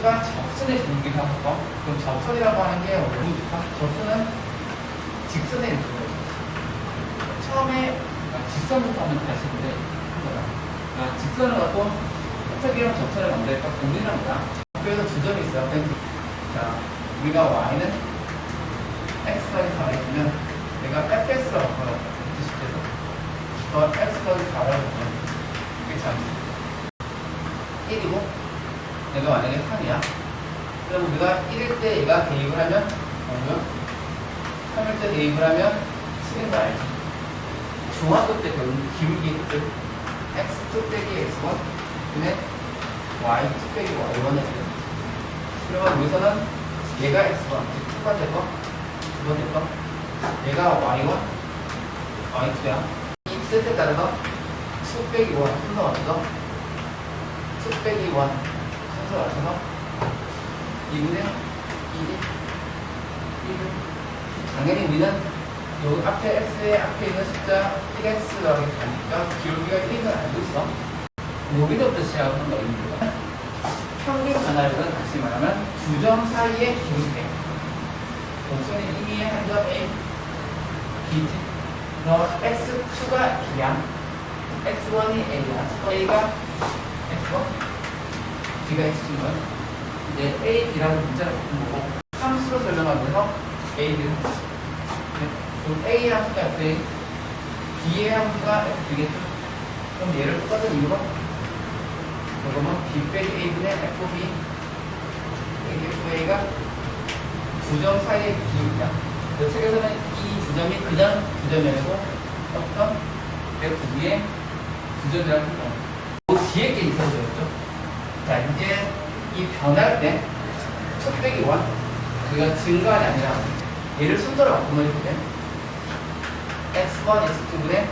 x가 접선의 기울기를 하고 그럼 접선이라고 하는 게 뭡니까? 접선은 직선의 일부예요. 처음에 아, 직선부터 하면 다시인데 한 거다. 아, 직선을 갖고 어떻게 접선을 만들까 고민을 합니다. 그래서 두 점이 있어요. 자, 우리가 y는 3일 때 얘가 대입을 하면 뭐요? 3일 때 대입을 하면 쓰는 거 알지? 중학교 때 배운 기울기 그때 x 뚝배기 x1 근데 y 뚝배기 y1에 그러면 여기서는 얘가 x1 즉 첫 번째 거, 두 번째 거? 얘가 y1 y2야. 이 뜻에 따라서 뚝배기 1 순서 맞춰서 뚝배기 1 순서 맞춰서 2분의 당연히 우리는 여기 앞에 x의 앞에 있는 숫자 1x라고 하니까 기울기가 1인 걸 알고 있어. 여기서부터 시작하는 거입니다. 평균 변화율은 다시 말하면 두 점 사이의 기울기예요. 동선의 이미의 한점 A, B지. 너 x2가 B야. x1이 A야. A가 x1, B가 x인 거야. 이제 A, B라는 문자를 바꾼 거고 함수로 설명하면서 A, B를 네. 그럼 A의 함수가 F, B의 함수가 F, B겠죠? 그럼 얘를 똑같은 이유가 그러면 B 빼기 A분의 FB FA가 두점 사이의 기울기다. 그 책에서는 이 두 점이 그냥 두 점이 아니고 어떤 FB의 두 점이라고 합니다. 그 뒤에 게 있어서 그랬죠. 자, 이제 이 변할 때, 첫 빼기 1, 우리가 증가가 아니라 얘를 순서로 바꾸면 이렇게 돼. x1, x2분의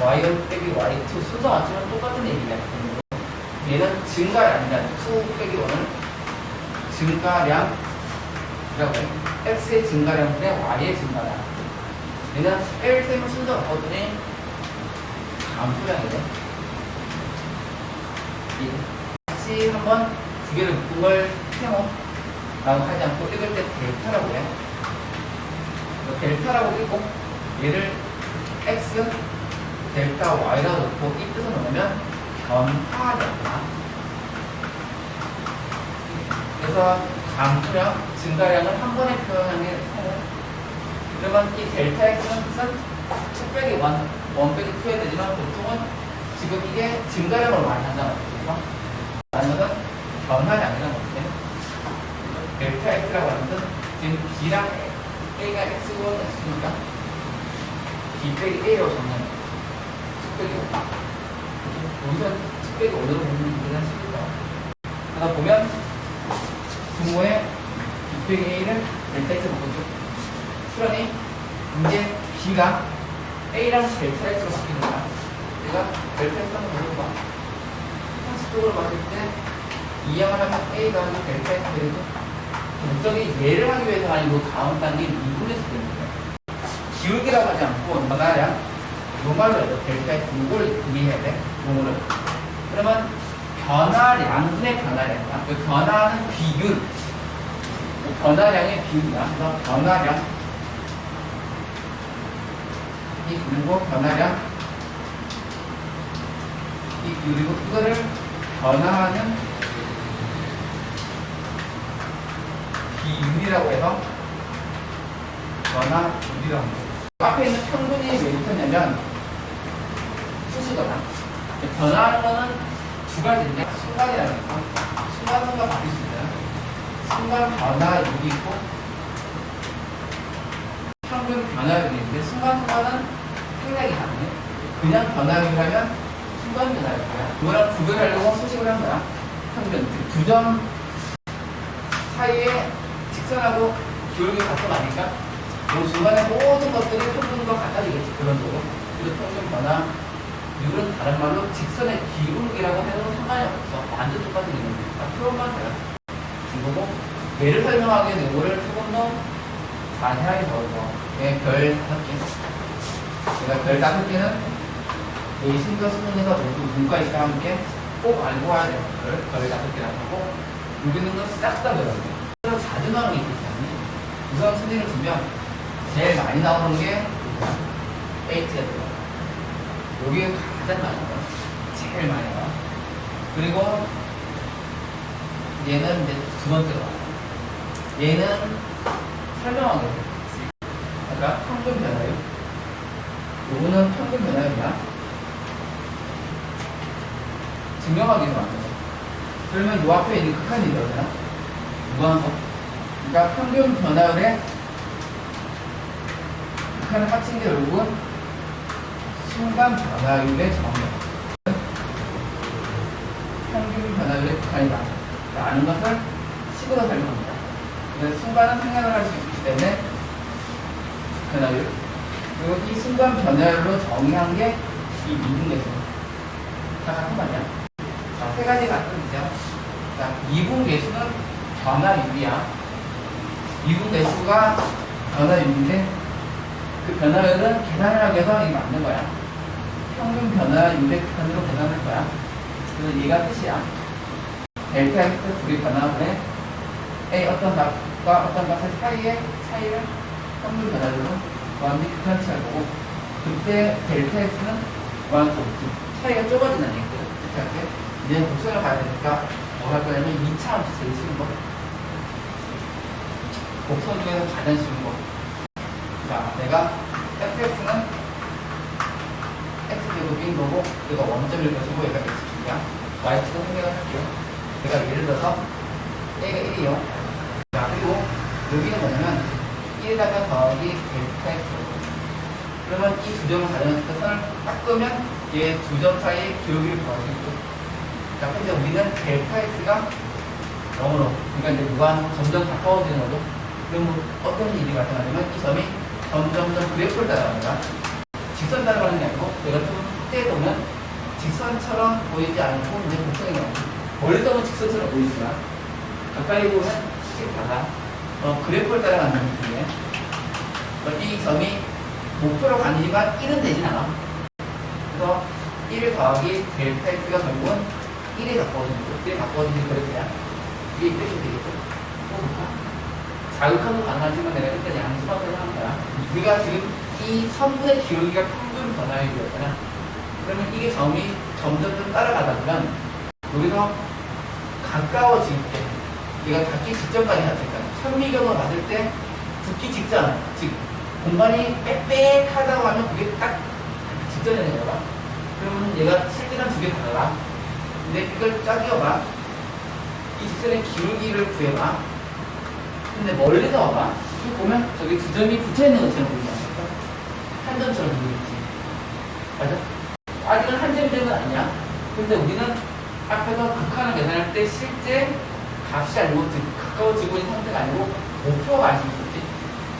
y1 빼기 y2 순서 맞추면 똑같은 얘기냐. 얘는 증가가 아니라 2 빼기 1은 증가량 이라고 해요. x의 증가량 분의 y의 증가량. 얘는 LCM을 순서 바꿨더니 감소량이래. 이 다시 한번 두 개를 묶은 걸 태워 라고 하지 않고 읽을 때 델타라고 해. 뭐 델타라고 읽고 얘를 x 델타 y라고 놓고 이 뜻은 뭐냐면 변화량이다. 그래서 감소량, 증가량을 한 번에 표현하는 게 사용. 그러면 이 델타 x는 뜻은 2 빼기 1, 1 빼기 2야 되지만 보통은 지금 이게 증가량으로 많이 한다는 거죠. 아니면 변화량이라는 건데? 델타 x라고 하는 것은 지금 b랑 a가 x고 x니까 b 빼기 a로 적는 2 빼기 5 여기서 2 빼기 5로 보면 그냥 쉽다 하다. 보면 분모에 b 빼기 a를 델타 x 바꾸죠. 그러니 이제 b가 a랑 델타 x로 바뀌는 거야. 내가 델타 x 한번 보는 거야 상식적으로 봤을 때 이항을 하면 A가 아니고 델타 X 되죠. 목적이 얘를 하기 위해서 아니고 다음 단계 미분에서 되는 거예요. 기울기라고 하지 않고 변화량 요말로 해도 델타 X 이걸 이해해야 돼. 요거를. 그러면 변화량분의 변화량이야. 그 변화는 비율. 그 변화량의 비율이야. 그래서 변화량 이 그리고 변화량 이 그리고 그거를 변화하는 비율이라고 해서 변화율이라고 합니다. 앞에 있는 평균이 왜 붙었냐면 수식어다. 변화하는 거는 두 가지인데 순간이라는 거. 순간순간 바뀔 수 있어요. 순간 변화율이 있고 평균 변화율이 있는데 순간순간은 생략이 가능해. 그냥 변화율이라면 순간 변화율이야. 그거랑 구별하려고 수식을 한 거야. 평균. 두점 사이에 직선하고 기울기 같아가니까 그 중간에 모든 것들이 평균과 같아지겠지. 그런 식으로. 그리고 평균 변화, 율은 다른 말로 직선의 기울기라고 해도 상관이 없어. 완전 똑같은 이름이니까. 표현만 돼요. 이거고, 얘를 설명하기 위해서 이거를 조금 더 자세하게 적어서. 네, 별 다섯 개. 제가 별 다섯 개는 내신과 수능에서 모두 문과 있다 함께 꼭 알고 와야. 별, 별 다섯 개라고 하고, 여기 있는 건 싹다 배웠어요. 그래서 자주 나오는 게 있기 때문에 우선 선생님을 주면 제일 많이 나오는 게 H가 들어요. 여기에 가장 많이 나와요. 제일 많이 나와요. 그리고 얘는 이제 두 번째로 나와요. 얘는 설명하게 돼요. 그러니까 평균 변화율. 요거는 평균 변화율이야. 증명하기로 하는 거예요. 그러면 요 앞에 있는 극한이 되잖아. 무한석. 그러니까 평균 변화율에 극한을 합친 게 결국은 순간 변화율의 정의야. 평균 변화율의 극한이다. 라는 것을 식으로 설명합니다. 그래서 순간은 생각을 할 수 있기 때문에 변화율. 그리고 이 순간 변화율로 정의한 게 이 미분계수입니다. 다 같은 말이야. 자, 세 가지 같은 이죠. 자, 미분계수는 변화율이야. 미분계수가 변화율인데 그 변화율은 계산을 하기 위해서 이게 맞는 거야. 평균 변화율의 극한으로 계산할 거야. 그래서 얘가 뜻이야. 델타 X 둘이 변화하는데 A 어떤 값과 어떤 값의 사이의 차이를 평균 변화율로 완전히 극한치 할 거고 그때 델타 X는 완전 차이가 좁아지는 얘기거든. 이렇게 이제 곡선을 가야 되니까 뭐할 거냐면 2차 함수 제일 쉬운 거. 곡선 중에서 가장 쉬운 거. 자, 내가 fx는 x제곱인 거고 이거 원점일 것이고 얘가 x축이야. y축은 생각을 할게요. 내가 예를 들어서 a가 1이요. 자, 그리고 여기는 뭐냐면 1에다가 더하기 델타 x 그러면 이 두 점을 가져왔을 때 선을 딱 끄면 얘 두 점 사이에 기울기를 더하겠죠. 자, 근데 우리는 델타 x가 너무너무 그러니까 이제 무한 점점 가까워지는 거죠. 그러면 어떤 일이 발생하냐면 이 점이 점점점 그래프를 따라갑니다. 직선 따라가는 게 아니고 내가 좀 확대해 보면 직선처럼 보이지 않고 이제 곡선이 나옵니다. 멀리서는 직선처럼 보이지만 가까이 보면 씩 달라. 어, 그래프를 따라가는 느낌이에요. 어, 이 점이 목표로 가지만 1은 되진 않아. 그래서 1 더하기 델타 x가 결국은 1에 가까워지는 거죠. 1에 가까워지는 그래프야. 이게 이렇게 되겠죠. 또 볼까? 자극하도 가능하지만 내가 일단 양수반을 하는 거야. 우리가 지금 이 선분의 기울기가 평균 변화율이었잖아. 그러면 이게 점이 점점 따라가다 보면 여기서 가까워질 때 얘가 닿기 직전까지 갔을까 현미경을 봤을 때 붙기 직전 즉 공간이 빽빽하다고 하면 그게 딱 되는 거야. 그러면 얘가 실제는 두개 다르다. 근데 이걸 짜기어봐. 이 직선의 기울기를 구해봐. 근데 멀리서 와봐. 이거 보면 저기 두 점이 붙어 있는 것처럼 보이지 않을까? 한 점처럼 보이지. 맞아? 아직은 한 점점은 아니야. 근데 우리는 앞에서 극한을 계산할 때 실제 값이 아니고 즉 가까워지고 있는 상태가 아니고 목표가 알수 있었지.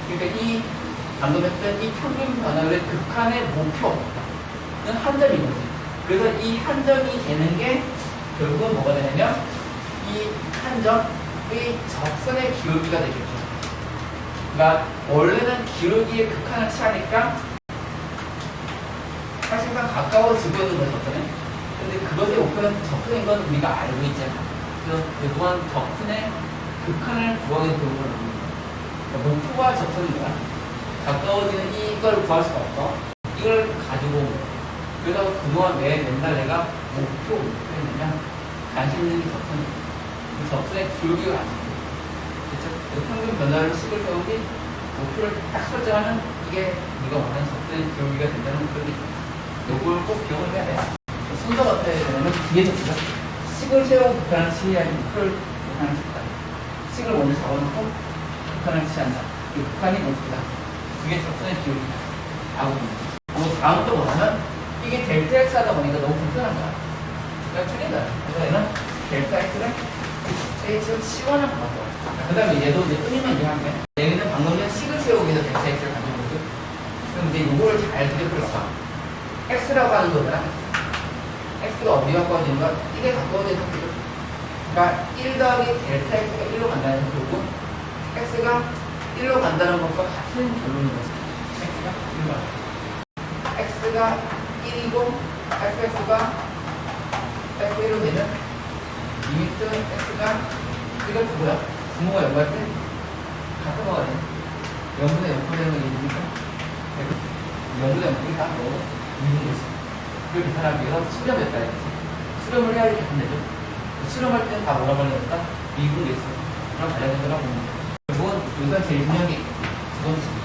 그러니까 이 방금 했던 이 평균 변화율의 극한의 목표는 한 점인 거지. 그래서 이 한 점이 되는 게 결국은 뭐가 되냐면 이 한 점의 적선의 기울기가 되겠죠. 그러니까 원래는 기울기의 극한을 취하니까 사실상 가까워지고 있는 거였거든요. 근데 그것의 목표는 적선인 건 우리가 알고 있잖아. 그래서 그동안 적선의 극한을 구하게 되는 걸 그러니까 목표가 적선인 거야. 가까워지는 이걸 구할 수가 없어. 이걸 가지고. 그래서 그동안 왜 맨날 내가 목표, 목표했느냐? 관심 있는 게 적선이야. 그 적선의 기울기가 안 돼. 그쵸? 그 평균 변화를 식을 세우기, 목표를 딱 설정하면 이게 네가 원하는 적선의 기울기가 된다는 그런 게. 요걸 꼭 기억을 해야 돼. 순서가 어떻게 되냐면 뒤에 적죠. 식을 세우고 북한을 취해야 하는 목표를 북한을 쳤다. 식을 먼저 잡아놓고 북한을 취한다. 이 북한이 목표다. 그게 적선의 기울기다. 라고 보는 거지. 그리고 다음 또 뭐냐면 이게 델타 x 하다 보니까 너무 불편한 거야. 그러니까 거야. 그래서 얘는 델타 x를 h로 치워는 방법. 그 다음에 얘도 이제 끊이면 이해하면 돼. 얘는 방금 전 식을 세우기 위해서 델타 x를 가진 거죠. 그럼 이제 요거를 잘 그려봐. x라고 하는 거잖아. x가 어디 가까워지는 거야? 1에 가까워지는 상태죠. 그러니까 1 더하기 델타 x가 1로 간다는 거고 x가 1로 간다는 것과 같은 결론인 거죠. x가 1로 간다. x가 1이고 fx가 f1로 되면 리미트 x가 이것도 뭐야? 부모가 연구할 때 같은 거가 돼. 0분의 0분의 1이니까 0분의 0분이 다 넣어. 2분의 있어. 그걸 계산하기 위해서 수렴했다 했지. 수렴을 해야 이렇게 되죠. 수렴할 때는 다 뭐라고 하니까 2분의 있어. 그럼 관련된 거라고 보면 돼. 결국은 여기서 제일 중요한 게두 번째.